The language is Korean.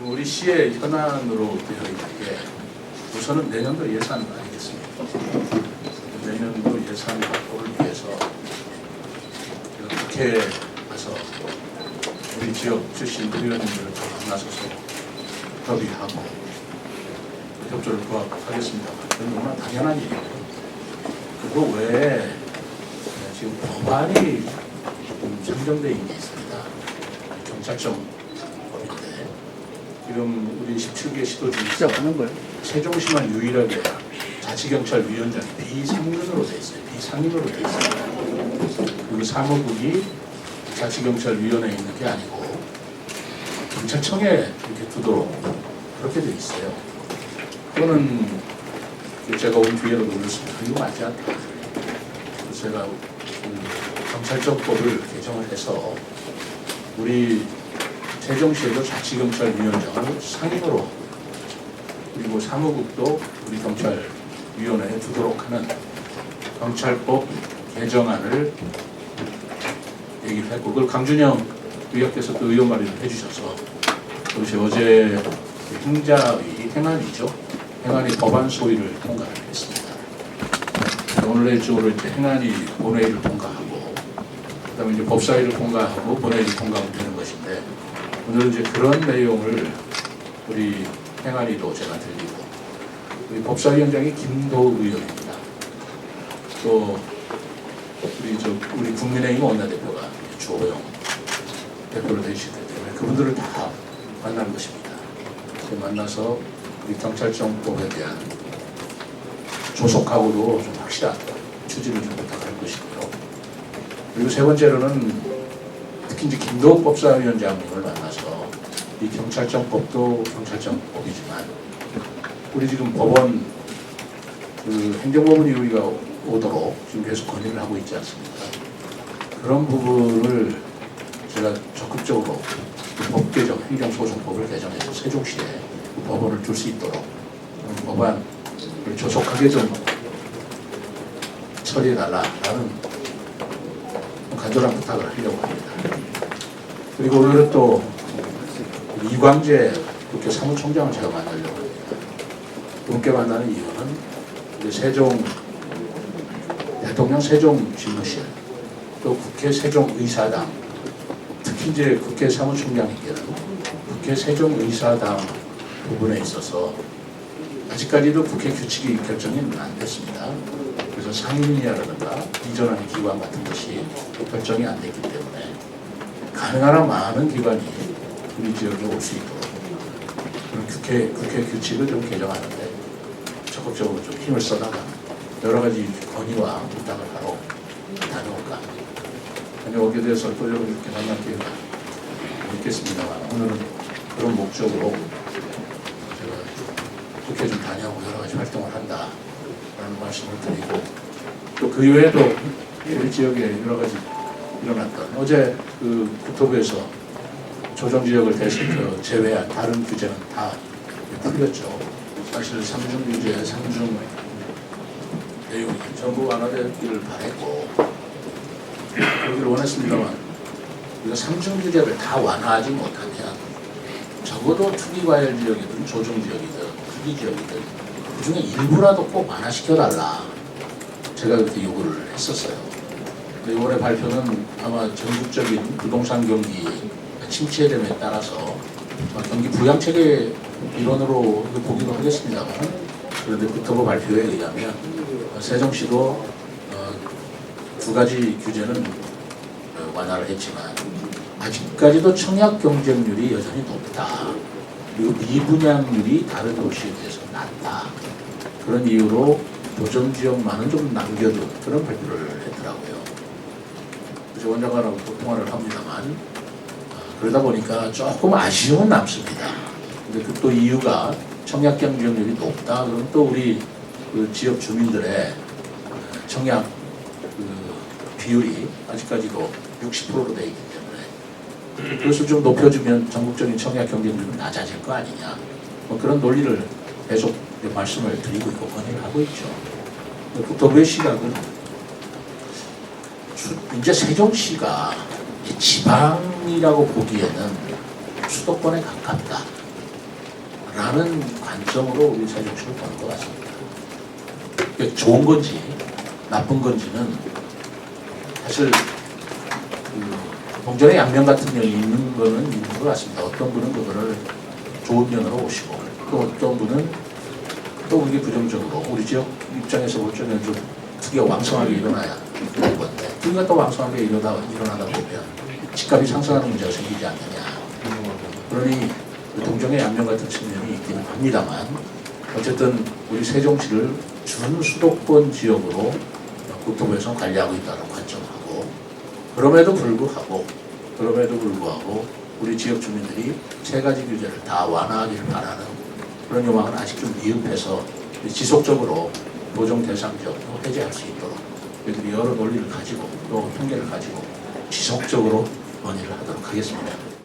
우리 시의 현안으로 되어 있는 게 우선은 내년도 예산 아니겠습니까? 내년도 예산 확보를 위해서 국회에 가서 우리 지역 출신 의원님들을 다 만나서서 협의하고 협조를 구하고 하겠습니다. 그건 너무나 당연한 일이에요. 그거 외에 지금 법안이 지금 상정되어 있는 게 있습니다. 경찰청 지금 우리 17개 시도 중에서 시작하는 거예요. 세종시만 유일하게 자치경찰위원장이 비상임으로 돼 있어요. 비상임으로 돼 있어요. 그 사무국이 자치경찰위원회에 있는 게 아니고 경찰청에 이렇게 두도록 그렇게 돼 있어요. 그거는 제가 온 뒤에도 놀랐습니다. 이거 맞지 않다. 그래서 제가 그 경찰청법을 개정을 해서 우리 세종시에도 자치경찰위원장을 상임으로 그리고 사무국도 우리 경찰위원회에 두도록 하는 경찰법 개정안을 얘기를 했고 그걸 강준영 의원께서 또 의원 발의를 해주셔서 그것이 어제 행자위 행안위죠 행안위 법안 소위를 통과를 했습니다. 오늘 내일적으로 이제 행안위 본회의를 통과하고 그다음에 이제 법사위를 통과하고 본회의를 통과하면 되는 것인데 오늘은 이제 그런 내용을 우리 행안위도 제가 들리고 우리 법사위원장이 김도 의원입니다. 또 우리 저 우리 국민의힘 원내대표가 주호영 대표로 되시기 때문에 그분들을 다 만날 것입니다. 만나서 우리 경찰청법에 대한 조속하고도 좀 확실한 추진을 좀 부탁할 것이고요. 그리고 세 번째로는 이제 김도욱 법사위원장님을 만나서 이 경찰청법도 경찰청법이지만 우리 지금 법원 그 행정법원이 우리가 오도록 지금 계속 건의를 하고 있지 않습니까? 그런 부분을 제가 적극적으로 그법 개정, 행정소송법을 개정해서 세종시에 그 법원을 둘수 있도록 법안을 조속하게 좀 처리해달라라는 간절한 부탁을 하려고 합니다. 그리고 오늘은 또 이광재 국회 사무총장을 제가 만나려고. 그분께 만나는 이유는 이제 세종 대통령 세종 집무실 또 국회 세종의사당 특히 이제 국회 사무총장에게는 국회 세종의사당 부분에 있어서 아직까지도 국회 규칙이 결정이 안 됐습니다. 그래서 상임위라든가 이전하는 기관 같은 것이 결정이 안 됐기 때문에 가능한 한 많은 기관이 우리 지역에 올 수 있도록 국회, 국회 규칙을 좀 개정하는데 적극적으로 좀 힘을 써다가 여러 가지 건의와 부탁을 하러 다녀올까. 다녀오게 돼서 또 이렇게 만날 기회가 있겠습니다만 오늘은 그런 목적으로 제가 국회 좀 다녀오고 여러 가지 활동을 한다 라는 말씀을 드리고 또그 이외에도 우리 지역에 여러 가지 일어났던 어제 그 국토부에서 조정 지역을 대신 그 제외한 다른 규제는 다 풀렸죠. 사실 삼중 규제, 삼중 내용이 전부 완화되기를 바랬고 그러기를 원했습니다만 우리가 삼중 규제를 다 완화하지 못하면 적어도 투기과열 지역이든 조정 지역이든 투기 지역이든 그중에 일부라도 꼭 완화시켜달라 제가 그렇게 요구를 했었어요. 올해 발표는 아마 전국적인 부동산 경기 침체됨에 따라서 경기 부양체계 일원으로 보기도 하겠습니다만 그런데 국토부 발표에 의하면 세종시도 어, 두 가지 규제는 어, 완화를 했지만 아직까지도 청약 경쟁률이 여전히 높다. 그리고 미분양률이 다른 도시에 비해서 낮다. 그런 이유로 도전 지역만은 좀 남겨둔 그런 발표를 했더라고요. 그래서 원장관하고 또 통화를 합니다만 아, 그러다 보니까 조금 아쉬움은 남습니다. 근데 그 또 이유가 청약 경쟁률이 높다. 그럼 또 우리 그 지역 주민들의 청약 그 비율이 아직까지도 60%로 돼 있기 때문에 그것을 좀 높여주면 전국적인 청약 경쟁률은 낮아질 거 아니냐. 뭐 그런 논리를 계속 말씀을 드리고 있고 건의를 하고 있죠. 국토부의 시각은 수- 이제 세종시가 이 지방이라고 보기에는 수도권에 가깝다. 라는 관점으로 우리 세종시를 보는 것 같습니다. 좋은 건지 나쁜 건지는 사실 그 동전의 양면 같은 면이 있는 거는 있는 것 같습니다. 어떤 분은 그거를 좋은 면으로 보시고 또 어떤 분은 또 그게 부정적으로 우리 지역 입장에서 볼 적에는 좀 투기가 왕성하게 일어나야 되는 건데 투기가 또 왕성하게 일어나, 일어나다 보면 집값이 상승하는 문제가 생기지 않느냐. 그러니 그 동정의 양면 같은 측면이 있기는 합니다만 어쨌든 우리 세종시를 준수도권 지역으로 국토부에서 관리하고 있다는 관점하고 그럼에도 불구하고 그럼에도 불구하고 우리 지역 주민들이 세 가지 규제를 다 완화하기를 바라는 그런 요망은 아직 좀 미흡해서 지속적으로 보정 대상 지역도 해제할 수 있도록 여러 논리를 가지고 또 통계를 가지고 지속적으로 논의를 하도록 하겠습니다.